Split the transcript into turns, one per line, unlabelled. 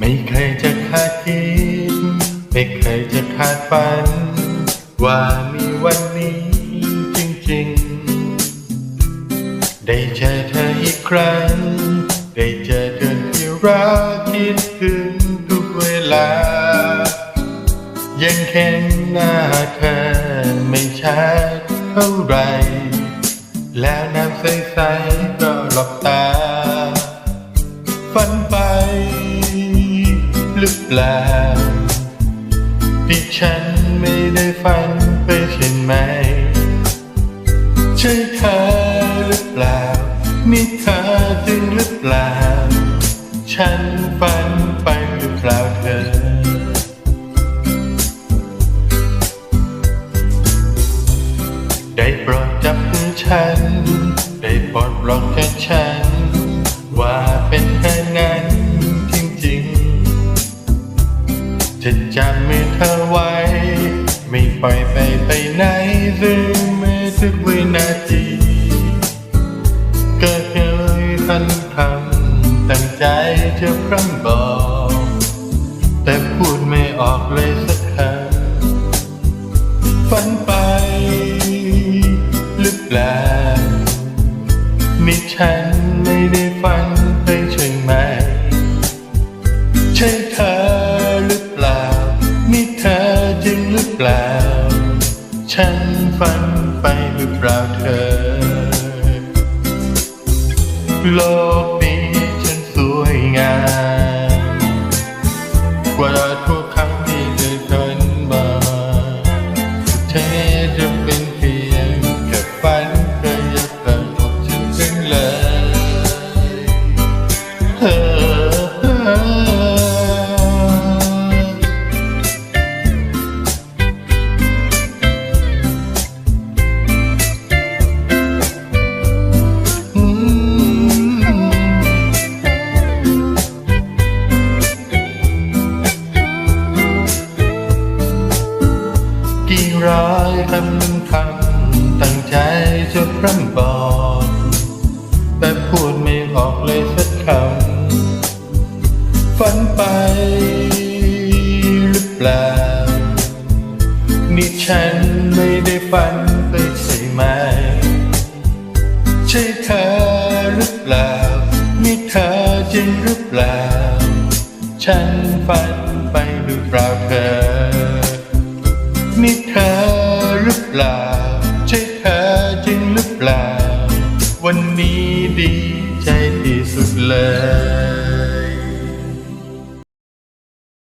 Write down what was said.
ไม่เคยจะคาดคิด ไม่เคยจะคาดฝัน ว่ามีวันนี้จริงๆ ได้เจอเธออีกครั้ง ได้เจอเธอที่รักคิดถึงทุกเวลา ยังเห็นหน้าเธอไม่ชัดเท่าไหรแล้วน้ำใสๆก็หลับตา ฝันไป รือเปล่าที่ฉันไม่ได้ฝันไปใช่ไหม ใช่เธอหรือเปล่า นี่เธอจริงหรือเปล่า ฉันฝันไปหรือเปล่าเธอได้โปรดจับฉัน ได้โปรดบอกแค่ฉัน เธอไว้ ไม่ปล่อยไปไปไหนซึ่งเมื่อทุกวินาทีก็เคยทันคำตั้งใจจะพร่ำบอก แต่พูดไม่ออกเลยสักคำฝันไปหรือเปล่านี่ฉันไม่ได้ฝัน นี่เธอจริงหรือเปล่า ฉันฝันไปหรือเปล่าเธอ โลกนี้ฉันสวยงามกว่าทุกครั้งที่เคยเดินมาเธอ ร้อยคำคำตั้งใจจะพร่ำบอก แต่พูดไม่ออกเลยสักคำฝันไปหรือเปล่า นี่ฉันไม่ได้ฝันไปใช่ไหม ใช่เธอหรือเปล่า นี่เธอจริงหรือเปล่า ฉันฝันไปหรือเปล่าเธอ นี่เธอหรือเปล่า ใช่เธอจริงหรือเปล่า วันนี้ดีใจที่สุดเลย